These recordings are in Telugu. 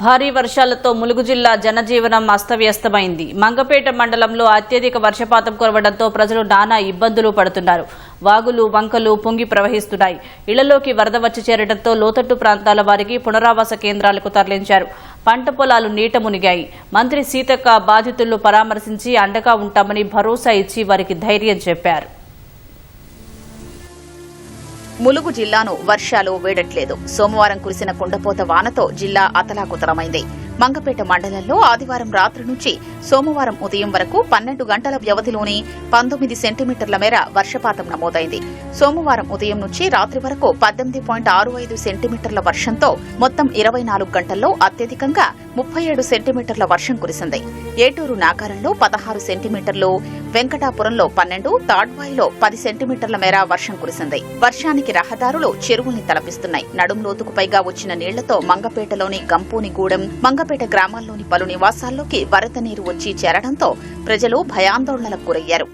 భారీ వర్షాలతో ములుగు జిల్లా జనజీవనం అస్తవ్యస్తమైంది. మంగపేట మండలంలో అత్యధిక వర్షపాతం కురవడంతో ప్రజలు నానా ఇబ్బందులు పడుతున్నారు. వాగులు వంకలు పొంగి ప్రవహిస్తున్నాయి. ఇళ్ళలోకి వరద వచ్చి చేరడంతో లోతట్టు ప్రాంతాల వారికి పునరావాస కేంద్రాలకు తరలించారు. పంట పొలాలు నీట మునిగాయి. మంత్రి సీతక్క బాధితులను పరామర్శించి అండగా ఉంటామని భరోసా ఇచ్చి వారికి ధైర్యం చెప్పారు. ములుగు జిల్లాను వర్షాలు వేడట్లేదు. సోమవారం కురిసిన కుండపోత వానతో జిల్లా అతలాకుతలమైంది. మంగపేట మండలంలో ఆదివారం రాత్రి నుంచి సోమవారం ఉదయం వరకు పన్నెండు గంటల వ్యవధిలోనే పంతొమ్మిది సెంటీమీటర్ల మేర వర్షపాతం నమోదైంది. సోమవారం ఉదయం నుంచి రాత్రి వరకు పద్దెనిమిది పాయింట్ ఆరు ఐదు సెంటీమీటర్ల వర్షంతో మొత్తం ఇరవై నాలుగు గంటల్లో అత్యధికంగా ముప్పై ఏడు సెంటీమీటర్ల వర్షం కురిసింది. ఏటూరు నాగారంలో పదహారు సెంటీమీటర్లు వెంకటాపురంలో పన్నెండు తాడ్వాయిలో పది సెంటీమీటర్ల మేర వర్షం కురిసింది. వర్షానికి రహదారులు చెరువుల్ని తలపిస్తున్నాయి. నడుం లోతుకు పైగా వచ్చిన నీళ్ళతో మంగపేటలోని గంపూనిగూడెం మంగపేట గ్రామాల్లోని పలు నివాసాల్లోకి వరద నీరు వచ్చి చేరడంతో ప్రజలు భయాందోళనలకు గురయ్యారు.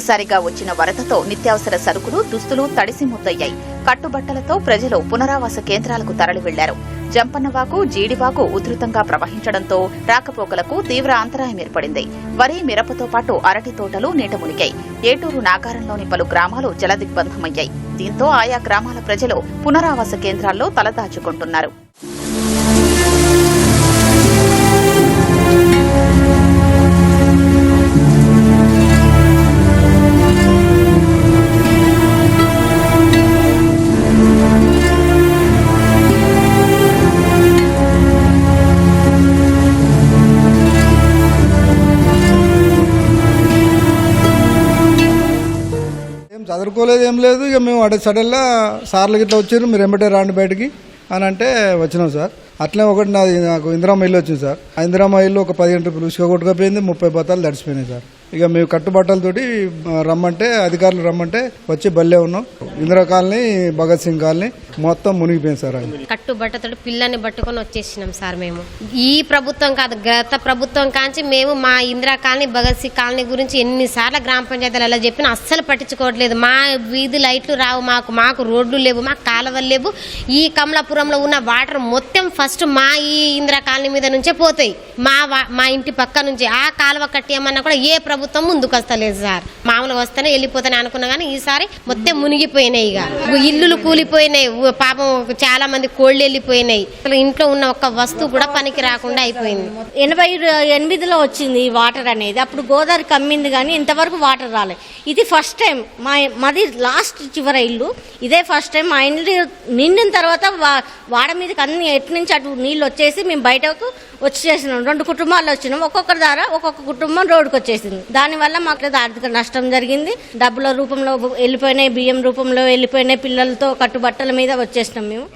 ఒక్కసారిగా వచ్చిన వరదతో నిత్యావసర సరుకులు దుస్తులు తడిసి ముద్దయ్యాయి. కట్టుబట్టలతో ప్రజలు పునరావాస కేంద్రాలకు తరలి వెళ్ళారు జంపన్నవాకు జీడివాకు ఉధృతంగా ప్రవహించడంతో రాకపోకలకు తీవ్ర అంతరాయం ఏర్పడింది. వరి మిరపతో పాటు అరటి తోటలు నీట మునిగాయి. ఏటూరు నాగారంలోని పలు గ్రామాలు జలదిగ్బంధమయ్యాయి. దీంతో ఆయా గ్రామాల ప్రజలు పునరావాస కేంద్రాల్లో తలదాచుకుంటున్నారు. ఏం ఏం లేదు. ఇక మేము అడే సడన్గా సార్లు గిట్లా వచ్చారు మీరు ఎంబటే రాండి బయటికి అని అంటే వచ్చినాం సార్. అట్లే ఒకటి నాది నాకు ఇందిరామ ఇల్లు వచ్చింది సార్. ఆ ఇందిరామ ఇల్లు ఒక పదిహేను రూపాయలు ఉసుక కొట్టుకపోయింది ముప్పై బత్తాలు తడిసిపోయినాయి సార్. ఇక మేము కట్టుబట్టలతోటి రమ్మంటే అధికారులు రమ్మంటే వచ్చి బల్లే ఉన్నాం. ఇందిరా కాలనీ భగత్ సింగ్ కాలనీ మొత్తం మునిగిపోయింది సార్ అది. కట్టుబట్టతోటి పిల్లని పట్టుకొని వచ్చేసినాం సార్ మేము. ఈ ప్రభుత్వం కాదు గత ప్రభుత్వం కాంచి మేము మా ఇందిరా కాలనీ భగత్ సింగ్ కాలనీ గురించి ఎన్నిసార్లు గ్రామ పంచాయతీలు ఎలా చెప్పినా అస్సలు పట్టించుకోవట్లేదు. మా వీధి లైట్లు రావు మాకు మాకు రోడ్లు లేవు మాకు కాలువలు లేవు. ఈ కమలాపురంలో ఉన్న వాటర్ మొత్తం ఫస్ట్ మా ఈ ఇందిరా కాలనీ మీద నుంచే పోతాయి. మా వా- మా ఇంటి పక్క నుంచి. ఆ కాలువ కట్టేయమన్నా కూడా ఏ ప్రభుత్వం ముందుకు వస్తలేదు సార్. మామూలుగా వస్తేనే వెళ్ళిపోతానే అనుకున్నా కానీ ఈసారి మొత్తం మునిగిపోయినాయి ఇక. ఇల్లులు కూలిపోయినాయి. పాపం చాలా మంది కోళ్ళు వెళ్ళిపోయినాయి. అసలు ఇంట్లో ఉన్న ఒక్క వస్తువు కూడా పనికి రాకుండా అయిపోయింది. ఎనభై ఎనిమిదిలో వచ్చింది ఈ వాటర్ అనేది. అప్పుడు గోదావరి కమ్మింది కానీ ఇంతవరకు వాటర్ రాలేదు ఇది ఫస్ట్ టైం మా మాది లాస్ట్ చివర ఇల్లు. ఇదే ఫస్ట్ టైం మా ఇంటి నిండిన తర్వాత వా- వాడ మీదకి అన్ని ఎటు నుంచి అటు నీళ్ళు వచ్చేసి మేము బయటకు వచ్చేసినాం. రెండు కుటుంబాలు వచ్చినాం. ఒక్కొక్కరి ద్వారా ఒక్కొక్క కుటుంబం రోడ్డుకు వచ్చేసింది. దానివల్ల మాకు ఆర్థిక నష్టం జరిగింది. డబ్బుల రూపంలో వెళ్ళిపోయినాయి బియ్యం రూపంలో వెళ్ళిపోయినాయి పిల్లలతో కట్టుబట్టల మీద వచ్చేసినాం మేము.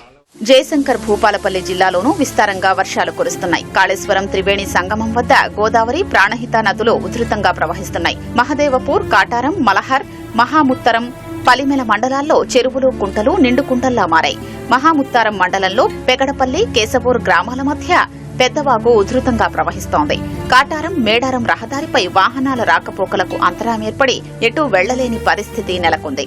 జయశంకర్ భూపాలపల్లి జిల్లాలోనూ విస్తారంగా వర్షాలు కురుస్తున్నాయి. కాళేశ్వరం త్రివేణి సంగమం వద్ద గోదావరి ప్రాణహిత నదులు ఉధృతంగా ప్రవహిస్తున్నాయి. మహదేవపూర్ కాటారం మలహర్ మహాముత్తరం పలిమెల మండలాల్లో చెరువులు కుంటలు నిండు కుంటల్లా మారాయి. మహాముత్తారం మండలంలో పెగడపల్లి కేశపూర్ గ్రామాల మధ్య పెద్దవాగు ఉధృతంగా ప్రవహిస్తోంది. కాటారం మేడారం రహదారిపై వాహనాల రాకపోకలకు అంతరాయం ఏర్పడి ఎటూ వెళ్ళలేని పరిస్థితి నెలకొంది.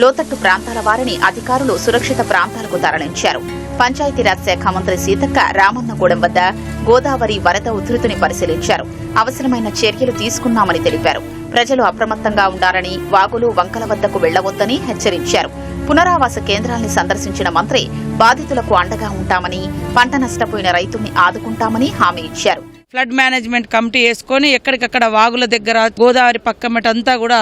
లోతట్టు ప్రాంతాల వారిని అధికారులు సురక్షిత ప్రాంతాలకు తరలించారు. పంచాయతీరాజ్ శాఖ మంత్రి సీతక్క రామన్నగూడెం వద్ద గోదావరి వరద ఉధృతిని పరిశీలించారు. అవసరమైన చర్యలు తీసుకున్నామని తెలిపారు. ప్రజలు అప్రమత్తంగా ఉండాలని వాగులు వంకల వద్దకు వెళ్ళవద్దని హెచ్చరించారు. పునరావాస కేంద్రాల్ని సందర్శించిన మంత్రి బాధితులకు అండగా ఉంటామని పంట నష్టపోయిన రైతుల్ని ఆదుకుంటామని హామీ ఇచ్చారు. ఫ్లడ్ మేనేజ్మెంట్ కమిటీ వేసుకొని ఎక్కడికక్కడ వాగుల దగ్గర గోదావరి పక్కమట అంతా కూడా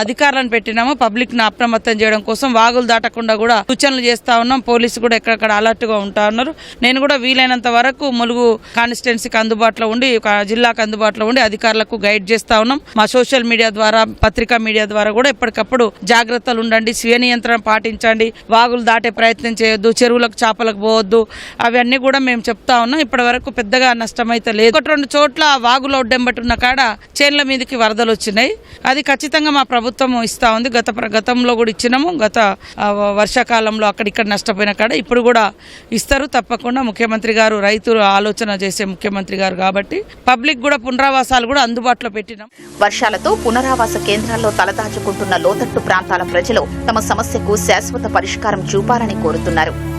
అధికారులను పెట్టినాము. పబ్లిక్ను అప్రమత్తం చేయడం కోసం వాగులు దాటకుండా కూడా సూచనలు చేస్తా ఉన్నాం. పోలీసు కూడా ఎక్కడక్కడ అలర్ట్గా ఉంటా ఉన్నారు. నేను కూడా వీలైనంత వరకు ములుగు కాన్స్టిట్యున్సీకి అందుబాటులో ఉండి జిల్లాకు అందుబాటులో ఉండి అధికారులకు గైడ్ చేస్తా ఉన్నాం. మా సోషల్ మీడియా ద్వారా పత్రికా మీడియా ద్వారా కూడా ఎప్పటికప్పుడు జాగ్రత్తలు ఉండండి స్వీయ నియంత్రణ పాటించండి. వాగులు దాటే ప్రయత్నం చేయొద్దు చెరువులకు చేపలకు పోవద్దు. అవన్నీ కూడా మేము చెప్తా ఉన్నాం. ఇప్పటి వరకు పెద్దగా నష్టమైతే లేదు. ఒకటి రెండు చోట్ల వాగులో ఒడ్డెంబటి కాడ చేన్ల మీదకి వరదలు వచ్చినాయి. అది ఖచ్చితంగా మా ప్రభుత్వం ఇస్తా ఉంది. గత ప్ర- గతంలో కూడా ఇచ్చినాము. గత వర్షాకాలంలో అక్కడిక్కడ నష్టపోయిన కాడ ఇప్పుడు కూడా ఇస్తారు. తప్పకుండా ముఖ్యమంత్రి గారు రైతులు ఆలోచన చేసే ముఖ్యమంత్రి గారు కాబట్టి పబ్లిక్ కూడా పునరావాసాలు కూడా అందుబాటులో పెట్టినాం. వర్షాలతో పునరావాస కేంద్రాల్లో తలదాచుకుంటున్న లోతట్టు ప్రాంతాల ప్రజలు తమ సమస్యకు శాశ్వత పరిష్కారం చూపాలని కోరుతున్నారు.